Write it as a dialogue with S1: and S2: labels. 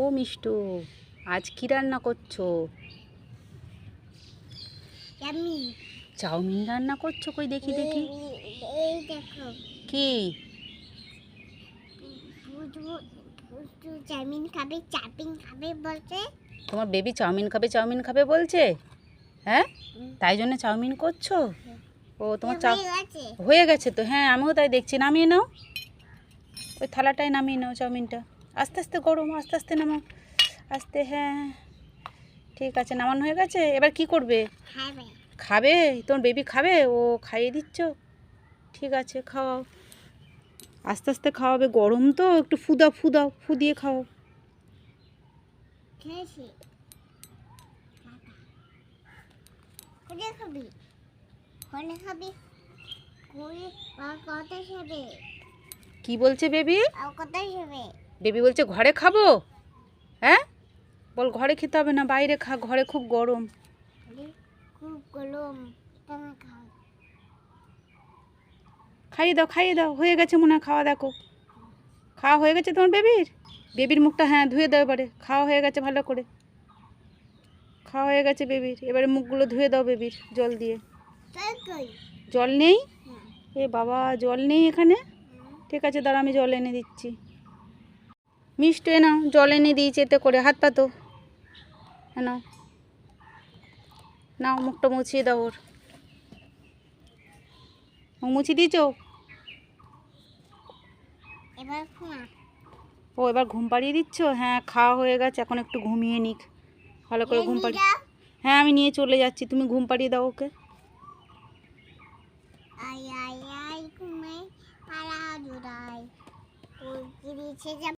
S1: ও মিষ্টু আজ কি রান্না করছ? চাউমিন রান্না করছ কই দেখি দেখি। কি?
S2: চাউমিন খাবে চাপিং খাবে বলছে।
S1: তোমার বেবি চাউমিন খাবে চাউমিন খাবে বলছে? হ্যাঁ? তাই জন্য চাউমিন করছ? ও তোমার চা
S2: হয়ে গেছে।
S1: হয়ে গেছে তো? হ্যাঁ আমিও তাই দেখছি। নামিয়ে নাও। ওই থালাটায় নামিয়ে নাও চাউমিনটা। আস্তে আস্তে গরম আস্তে আস্তে নামাও আস্তে হ্যাঁ। ঠিক আছে নামানো হয়ে গেছে? এবার কি করবে?
S2: খাবে।
S1: খাবে? তোমার বেবি খাবে? ও খাইয়ে দিচ্ছ? ঠিক আছে খাওয়াও। আস্তে আস্তে খাওয়াবে। গরম তো একটু ফুদাও ফুদাও ফু দিয়ে খাও কি বলছে বেবি
S2: কোথায় খাবে?
S1: বেবি বলছে ঘরে খাব? হ্যাঁ? বল ঘরে খেতে হবে না বাইরে খা ঘরে খুব গরম।
S2: খুব গরম
S1: খাইয়ে দাও খাইয়ে দাও হয়ে গেছে মনে হয় খাওয়া দেখো। খাওয়া হয়ে গেছে তোমার বেবির? বেবির মুখটা হ্যাঁ ধুয়ে দাও এবারে খাওয়া হয়ে গেছে ভালো করে। খাওয়া হয়ে গেছে বেবির এবারে মুখগুলো ধুয়ে দাও বেবির জল দিয়ে। জল নেই? এ বাবা জল নেই এখানে? ঠিক আছে দাঁড়া আমি জল এনে দিচ্ছি। মিষ্টি নাও জল এনে দিয়েছি এতে করে হাত পাতো নাও। নাও মুখটা মুছিয়ে দাও ওর। মুছিয়ে দিয়েছ? ও এবার ঘুম পাড়িয়ে দিচ্ছ? হ্যাঁ খাওয়া হয়ে গেছে এখন একটু ঘুমিয়ে নিক। ভালো করে ঘুম পাড়িয়ে হ্যাঁ আমি নিয়ে চলে যাচ্ছি তুমি ঘুম পাড়িয়ে দাও ওকে।
S2: আই আই আই ঘুমে পাড়া জুড়াই ওই গিরিছে